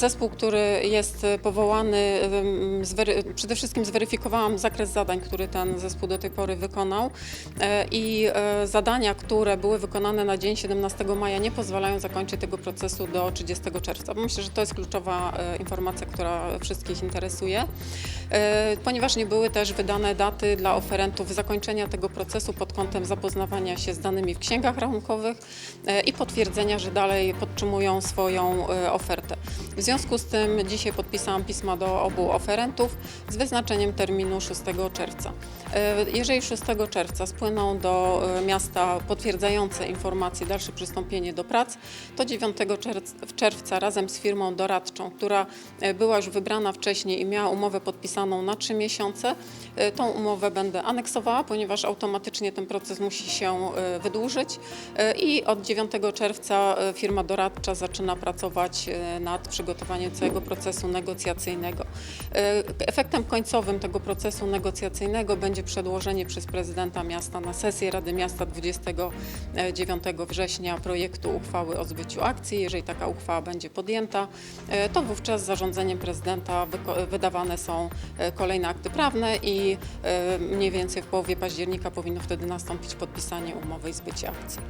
Zespół, który jest e, powołany, przede wszystkim zweryfikowałam zakres zadań, który ten zespół do tej pory wykonał e, i e, zadania, które były wykonane na dzień 17 maja nie pozwalają zakończyć tego procesu do 30 czerwca. Myślę, że to jest kluczowa informacja, która wszystkich interesuje, ponieważ nie były też wydane daty dla oferentów zakończenia tego procesu pod kątem zapoznawania się z danymi w księgach rachunkowych i potwierdzenia, że dalej podtrzymują swoją ofertę. W związku z tym dzisiaj podpisałam pisma do obu oferentów z wyznaczeniem terminu 6 czerwca. E, Jeżeli 6 czerwca spłyną do e, miasta potwierdzające informacje dalsze przystąpienie do prac, to 9 czerw- czerwca razem z firmą doradczą, która e, była już wybrana wcześniej i miała umowę podpisaną na 3 miesiące, tą umowę będę aneksowała, ponieważ automatycznie ten proces musi się wydłużyć i od 9 czerwca firma doradcza zaczyna pracować nad przygotowaniem całego procesu negocjacyjnego. E, Efektem końcowym tego procesu negocjacyjnego będzie przedłożenie przez prezydenta miasta na sesję Rady Miasta 29 września projektu uchwały o zbyciu akcji. Jeżeli taka uchwała będzie podjęta, e, to wówczas zarządzeniem prezydenta wydawane są e, kolejne akty prawne i mniej więcej w połowie października powinno wtedy nastąpić podpisanie umowy i zbycie akcji.